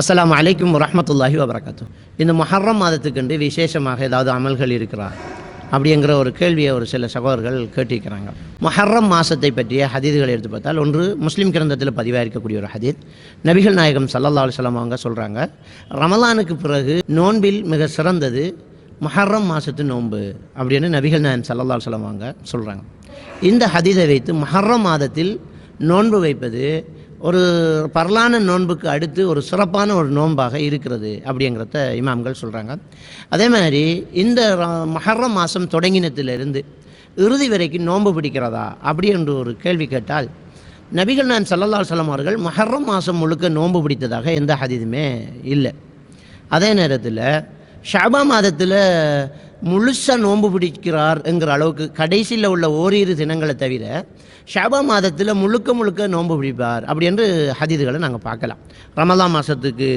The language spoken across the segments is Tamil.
அஸ்லாம் அலைக்கும் வரஹ்மத்துல்லாஹி வபரகாத்து. இந்த மொஹர்ரம் மாதத்துக்கென்று விசேஷமாக ஏதாவது அமல்கள் இருக்கிறா? அப்படிங்கிற ஒரு கேள்வியை ஒரு சில சகோதரர்கள் கேட்டிருக்கிறாங்க. மொஹர்ரம் மாதத்தை பற்றிய ஹதீதுகளை எடுத்து பார்த்தால் ஒன்று முஸ்லீம் கிரந்தத்தில் பதிவாக இருக்கக்கூடிய ஒரு ஹதீத். நபிகள் நாயகம் சல்லல்லா அலுவலாம் அவங்க சொல்கிறாங்க ரமலானுக்கு பிறகு நோன்பில் மிக சிறந்தது மொஹர்ரம் மாதத்து நோன்பு அப்படின்னு நபிகள் நாயகம் சல்லல்லா அலுவலாம் அவங்க சொல்கிறாங்க இந்த ஹதீதை வைத்து மொஹர்ரம் மாதத்தில் நோன்பு வைப்பது ஒரு பரலான நோன்புக்கு அடுத்து ஒரு சிறப்பான ஒரு நோன்பாக இருக்கிறது அப்படிங்கிறத இமாம்கள் சொல்கிறாங்க அதே மாதிரி இந்த ர- மஹர்ரம் மாதம் தொடங்கினத்திலிருந்து இறுதி வரைக்கும் நோன்பு பிடிக்கிறதா அப்படி என்று ஒரு கேள்வி கேட்டால் நபிகள் நான் சல்லல்லா சொல்லம் அவர்கள் மஹர்ரம் மாதம் முழுக்க நோன்பு பிடித்ததாக எந்த ஹதீதுமே இல்லை. அதே நேரத்தில் ஷாபா மாதத்தில் முழுசாக நோன்பு பிடிக்கிறார் என்கிற அளவுக்கு கடைசியில் உள்ள ஓரிரு தினங்களை தவிர ஷாபா மாதத்தில் முழுக்க முழுக்க நோன்பு பிடிப்பார் அப்படி என்று ஹதீதுகளை நாங்கள் பார்க்கலாம். ரமலா மாதத்துக்கு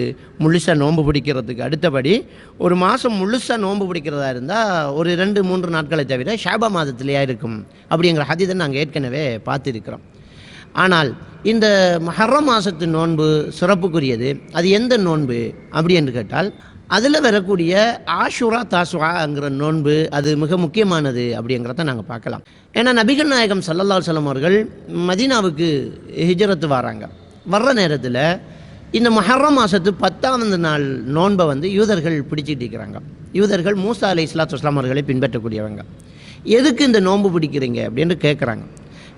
முழுசாக நோன்பு பிடிக்கிறதுக்கு அடுத்தபடி ஒரு மாதம் முழுசாக நோன்பு பிடிக்கிறதா இருந்தால் ஒரு ரெண்டு மூன்று நாட்களை தவிர ஷாபா மாதத்திலேயே இருக்கும் அப்படிங்கிற ஹதீதை நாங்கள் ஏற்கனவே பார்த்துருக்கிறோம். ஆனால் இந்த மஹர்ரம் மாதத்து நோன்பு சிறப்புக்குரியது. அது எந்த நோன்பு? அப்படி என்று கேட்டால் அதில் வரக்கூடிய ஆஷுரா தாசுராங்கிற நோன்பு அது மிக முக்கியமானது அப்படிங்கிறத நாங்கள் பார்க்கலாம். ஏன்னா நபிகள் நாயகம் சல்லல்லா சலம் அவர்கள் மதீனாவுக்கு ஹிஜரத்து வராங்க. வர்ற நேரத்தில் இந்த மஹர்ரம் மாதத்து பத்தாவது நாள் நோன்பை வந்து யூதர்கள் பிடிச்சிட்டு இருக்கிறாங்க. யூதர்கள் மூசா அலி இஸ்லாத்து அவர்களை பின்பற்றக்கூடியவங்க. எதுக்கு இந்த நோன்பு பிடிக்கிறீங்க அப்படின்னு கேட்குறாங்க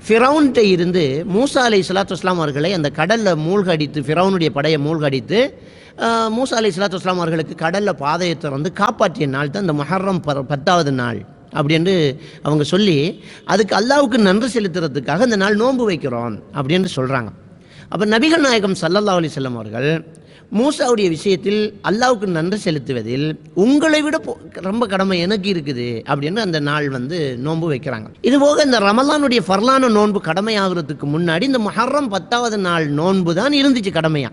ஃபிரௌன்கிட்ட இருந்து மூசா அலை சலாத்து இஸ்லாம் அவர்களை அந்த கடலில் மூழ்கடித்து ஃபிரௌனுடைய படையை மூழ்கடித்து மூசா அலை சலாத்து இஸ்லாம் அவர்களுக்கு கடலில் பாதையை வந்து காப்பாற்றிய நாள் தான் இந்த மஹர்ரம் ப பத்தாவது நாள் அப்படின்னு அவங்க சொல்லி அதுக்கு அல்லாவுக்கு நன்றி செலுத்துறதுக்காக இந்த நாள் நோன்பு வைக்கிறோம் அப்படின்னு சொல்கிறாங்க அப்போ நபிகள் நாயகம் சல்லல்லா அலிசல்லம் அவர்கள் மூசாவுடைய விஷயத்தில் அல்லாவுக்கு நன்றி செலுத்துவதில் உங்களை விட ரொம்ப கடமை எனக்கு இருக்குது அப்படின்னு அந்த நாள் வந்து நோன்பு வைக்கிறாங்க. இது போக இந்த ரமலானுடைய ஃபர்லான நோன்பு கடமையாகிறதுக்கு முன்னாடி இந்த மஹர்ரம் பத்தாவது நாள் நோன்பு தான் இருந்துச்சு கடமையா.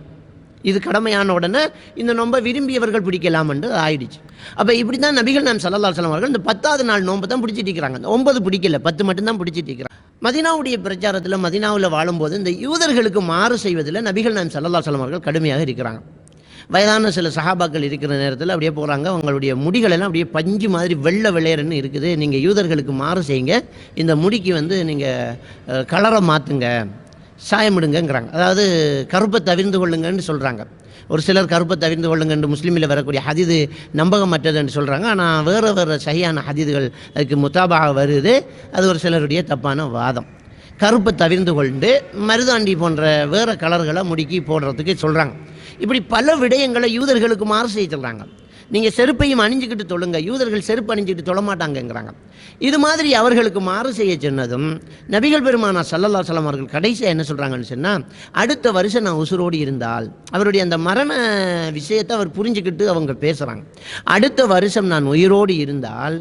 இது கடமையான உடனே இந்த நோன்பை விரும்பியவர்கள் பிடிக்கலாம் என்று ஆயிடுச்சு. அப்போ இப்படி தான் நபிகள் நாம் சல்லல்லா அலுவலம் அவர்கள் இந்த பத்தாவது நாள் நோன்பு தான் பிடிச்சிட்டு இருக்கிறாங்க. இந்த ஒன்பது பிடிக்கல பத்து மட்டும்தான் பிடிச்சிட்டு இருக்கிறாங்க. மதினாவுடைய பிரச்சாரத்தில் மதினாவில் வாழும்போது இந்த யூதர்களுக்கு மாறு செய்வதில் நபிகள் நாயம் சல்லல்லா சலம் அவர்கள் கடுமையாக இருக்கிறாங்க. வயதான சில சஹாபாக்கள் இருக்கிற நேரத்தில் அப்படியே போகிறாங்க அவங்களுடைய முடிகளெல்லாம் அப்படியே பஞ்சு மாதிரி வெள்ளை வெள்ளையர்னு இருக்குது. நீங்கள் யூதர்களுக்கு மாறு செய்யுங்க. இந்த முடிக்கு வந்து நீங்கள் கலரை மாற்றுங்க சாயமிடுங்கங்கிறாங்க. அதாவது கருப்பை தவிர்ந்து கொள்ளுங்கன்னு சொல்கிறாங்க ஒரு சிலர் கருப்பை தவிர்ந்து கொள்ளுங்கன்னு முஸ்லீமில் வரக்கூடிய ஹதீது நம்பகமற்றதுன்னு சொல்கிறாங்க ஆனால் வேறு வேறு சரியான ஹதீதுகள் அதுக்கு முத்தாபாக வருது. அது ஒரு சிலருடைய தப்பான வாதம். கருப்பை தவிர்ந்து கொண்டு மருதாண்டி போன்ற வேறு கலர்களை முடுக்கி போடுறதுக்கு சொல்கிறாங்க இப்படி பல விடயங்களை யூதர்களுக்கு மாறு செய்ய சொல்கிறாங்க நீங்கள் செருப்பையும் அணிஞ்சுக்கிட்டு தொழுங்க. யூதர்கள் செருப்பு அணிஞ்சிக்கிட்டு தொழ மாட்டாங்கங்கிறாங்க இது மாதிரி அவர்களுக்கு மாறு செய்ய சொன்னதும் நபிகள் பெருமானா சல்லல்லா சலம் அவர்கள் கடைசியாக என்ன சொல்கிறாங்கன்னு சொன்னால் அடுத்த வருஷம் நான் உசுரோடு இருந்தால் அவருடைய அந்த மரண விஷயத்தை அவர் புரிஞ்சுக்கிட்டு அவங்க பேசுகிறாங்க அடுத்த வருஷம் நான் உயிரோடு இருந்தால்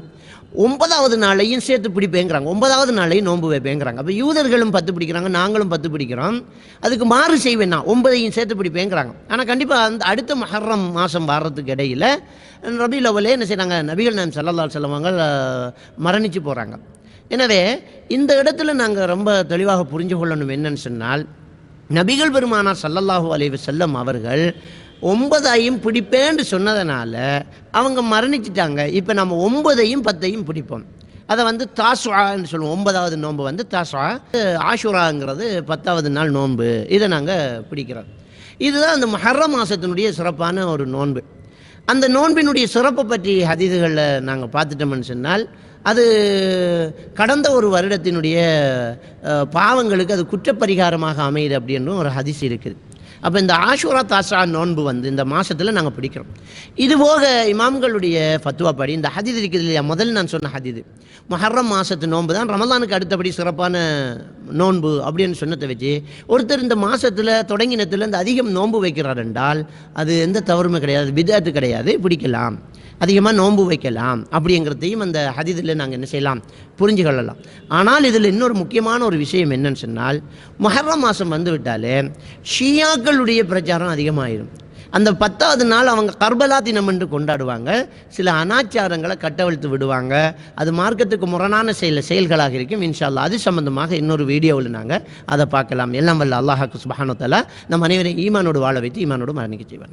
ஒன்பதாவது நாளையும் சேர்த்து பிடிப்பேங்கிறாங்க. ஒன்பதாவது நாளையும் நோன்பு வைப்பேங்கிறாங்க. அப்போ யூதர்களும் பத்து பிடிக்கிறாங்க நாங்களும் பத்து பிடிக்கிறோம். அதுக்கு மாறு செய்வேன்னா ஒன்பதையும் சேர்த்து பிடிப்பேங்கிறாங்க. ஆனால் கண்டிப்பாக அந்த அடுத்த மஹர்ரம் மாதம் வர்றதுக்கு இடையில் ரபி லவலே என்ன செய்கிறாங்க நபிகள் நாம் செல்லல்லா செல்லவங்க மரணித்து போகிறாங்க எனவே இந்த இடத்துல நாங்கள் ரொம்ப தெளிவாக புரிஞ்சு கொள்ளணும் என்னன்னு சொன்னால் நபிகள் பெருமானார் சல்லல்லாஹு அலைவு செல்லம் அவர்கள் ஒன்பதையும் பிடிப்பேன்னு சொன்னதுனால அவங்க மரணிச்சிட்டாங்க. இப்போ நம்ம ஒன்பதையும் பத்தையும் பிடிப்போம். அதை வந்து தாசுவான்னு சொல்லுவோம். ஒன்பதாவது நோன்பு வந்து தாசுவா ஆஷுராங்கிறது பத்தாவது நாள் நோன்பு. இதை நாங்கள் பிடிக்கிறோம். இதுதான் அந்த மஹர மாதத்தினுடைய சிறப்பான ஒரு நோன்பு. அந்த நோன்பினுடைய சிறப்பை பற்றி ஹதீதுகளில் நாங்கள் பார்த்துட்டோம்னு சொன்னால் அது கடந்த ஒரு வருடத்தினுடைய பாவங்களுக்கு அது குற்றப்பரிகாரமாக அமையுது அப்படின்னு ஒரு ஹதிசு இருக்குது. அப்போ இந்த ஆஷூரா தாசா நோன்பு வந்து இந்த மாதத்தில் நாங்கள் பிடிக்கிறோம். இது போக இமாம்களுடைய ஃபத்துவா படி இந்த ஹதீது இருக்குது இல்லையா? முதல்ல நான் சொன்ன ஹதீது மொஹர்ரம் மாதத்து நோன்பு தான் ரமலானுக்கு அடுத்தபடி சிறப்பான நோன்பு அப்படின்னு சொன்னதை வச்சு ஒருத்தர் இந்த மாதத்தில் தொடங்கினத்தில் இந்த அதிகம் நோன்பு வைக்கிறார் என்றால் அது எந்த தவறுமே கிடையாது விதாத்து கிடையாது பிடிக்கலாம். அதிகமாக நோன்பு வைக்கலாம் அப்படிங்கிறதையும் அந்த ஹதிதில் நாங்கள் என்ன செய்யலாம் புரிஞ்சு கொள்ளலாம். ஆனால் இதில் இன்னொரு முக்கியமான ஒரு விஷயம் என்னன்னு சொன்னால் மொஹர்ரம் மாதம் வந்து விட்டாலே மக்களுடைய பிரச்சாரம் அதிகமாயிரும். அந்த பத்தாவது நாள் அவங்க கர்பலா தினம் என்று கொண்டாடுவாங்க. சில அனாச்சாரங்களை கட்டவிழ்த்து விடுவாங்க. அது மார்க்கத்துக்கு முரணான செயல் செயல்களாக இருக்கும். இன்ஷா அது சம்பந்தமாக இன்னொரு வீடியோவில் நாங்கள் அதை பார்க்கலாம். எல்லாம் வல்ல அல்லாஹாக்கு சுபஹானத்தாலா நம் அனைவரையும் ஈமானோடு வாழ வைத்து ஈமானோடு மரணிக்க செய்வாங்க